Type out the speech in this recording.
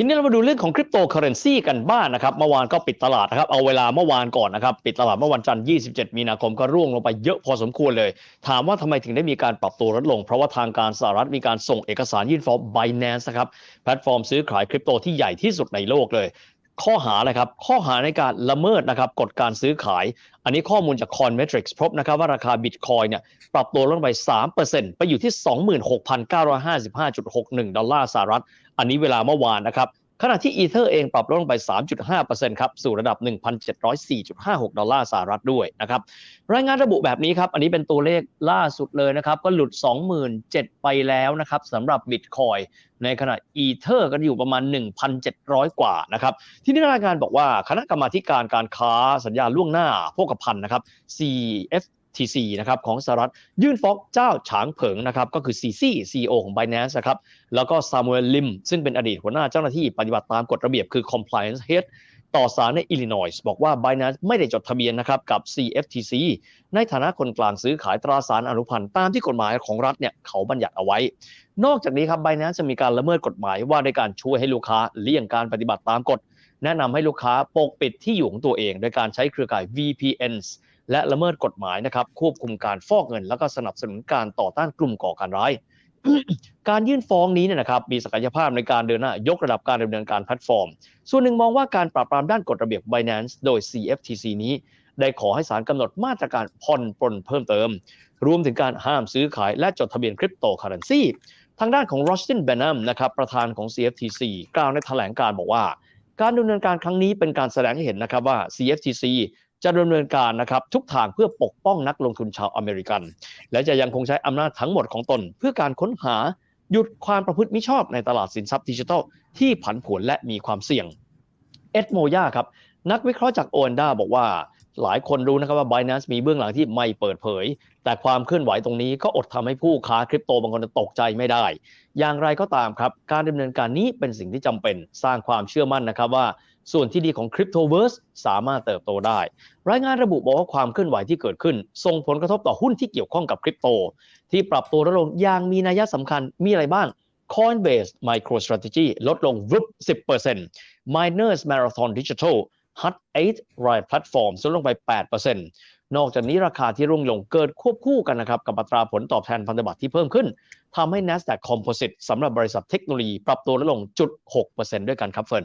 ทีนี้เรามาดูเรื่องของคริปโตเคอเรนซีกันบ้างนนะครับ เมื่อวานก็ปิดตลาดนะครับ เอาเวลาเมื่อวานก่อนนะครับ ปิดตลาดเมื่อวันจันทร์ 27 มีนาคมก็ร่วงลงไปเยอะพอสมควรเลย ถามว่าทำไมถึงได้มีการปรับตัวลดลง เพราะว่าทางการสหรัฐมีการส่งเอกสารยื่นฟ้อง Binance นะครับ แพลตฟอร์มซื้อขายคริปโตที่ใหญ่ที่สุดในโลกเลย ข้อหาอะไรครับ ข้อหาในการละเมิดนะครับกฎการซื้อขาย อันนี้ข้อมูลจาก Coinmetrics พบนะครับว่าราคาบิตคอยเนี่ยปรับตัวลงไป 3%ไปอยู่ที่ 26,955.61 ดอลลาร์สหรัฐ อันนี้เวลาเมื่อวานนะครับ ขณะที่อีเธอร์เองปรับลดลงไป 3.5%ครับ สู่ระดับ 1,704.56 ดอลลาร์สหรัฐด้วยนะครับ รายงานระบุแบบนี้ครับ อันนี้เป็นตัวเลขล่าสุดเลยนะครับ ก็หลุด 27,000 ไปแล้วนะครับสำหรับบิตคอยในขณะอีเธอร์ก็อยู่ประมาณ 1,700 กว่านะครับ ที่นี่รายงานบอกว่าคณะกรรมาการการค้าสัญญาล่วงหน้าโภคภัณฑ์นะครับ CFS FTC นะครับของสหรัฐยื่นฟ้องเจ้าฉางเผิงนะครับก็คือ CC CEO ของ Binance นะครับแล้วก็ซามูเอลลิมซึ่งเป็นอดีตหัวหน้าเจ้าหน้าที่ปฏิบัติตามกฎระเบียบคือ compliance head ต่อศาลในอิลลินอยส์บอกว่า Binance ไม่ได้จดทะเบียนนะครับกับ CFTC ในฐานะคนกลางซื้อขายตราสารอนุพันธ์ตามที่กฎหมายของรัฐเนี่ยเขาบัญญัติเอาไว้ นอกจากนี้ครับ Binance จะมีการละเมิดกฎหมายว่าในการช่วยให้ลูกค้าเลี่ยงการปฏิบัติตามกฎ แนะนำให้ลูกค้าปกปิดที่อยู่ของตัวเอง โดยการใช้เครือข่าย VPNs และละเมิดกฎหมายนะครับควบคุมการฟอกเงิน แล้วก็สนับสนุนการต่อต้านกลุ่มก่อการร้ายการยื่นฟ้องนี้เนี่ยนะครับมีศักยภาพในการเดินหน้ายกระดับการดำเนินการแพลตฟอร์ม ส่วนหนึ่งมองว่าการปราบปรามด้านกฎระเบียบ Binance โดย CFTC นี้ ได้ขอให้ศาลกำหนดมาตรการผ่อนปลนเพิ่มเติม รวมถึงการห้ามซื้อขายและจดทะเบียนคริปโตเคอเรนซีทางด้านของ Rostin Benham นะครับประธานของ CFTC กล่าวในแถลงการบอกว่า การดำเนินการครั้งนี้เป็นการแสดงให้เห็นนะครับว่า CFTC จะดำเนินการนะครับทุกทางเพื่อปกป้องนักลงทุนชาวอเมริกัน และจะยังคงใช้อำนาจทั้งหมดของตน เพื่อการค้นหาหยุดความประพฤติมิชอบในตลาดสินทรัพย์ดิจิทัล ที่ผันผวนและมีความเสี่ยงเอ็ดโมยาครับนักวิเคราะห์จากโอนดาบอกว่าหลายคนรู้นะครับว่า Binance มีเบื้องหลังที่ไม่เปิดเผย แต่ความเคลื่อนไหวตรงนี้ก็อดทำให้ผู้ค้าคริปโตบางคนตกใจไม่ได้ อย่างไรก็ตามครับ การดำเนินการนี้เป็นสิ่งที่จำเป็นสร้างความเชื่อมั่นนะครับว่า ส่วนที่ดีของคริปโตเวิร์สสามารถเติบโตได้ รายงานระบุบอกว่าความเคลื่อนไหวที่เกิดขึ้น ส่งผลกระทบต่อหุ้นที่เกี่ยวข้องกับคริปโต ที่ปรับตัวลดลงอย่างมีนัยสำคัญมีอะไรบ้าง Coinbase MicroStrategy ลดลงวุบ10% Miners Marathon Digital Hut 8 Ride Platform ลดลงไป 8%นอกจากนี้ราคาที่ร่วงลงเกิดควบคู่กันนะครับกับอัตราผลตอบแทนพันธบัตรที่เพิ่มขึ้นทำให้ NASDAQ Composite สำหรับบริษัทเทคโนโลยีปรับตัวลดลงจุด6%ด้วยกันครับเฟิร์น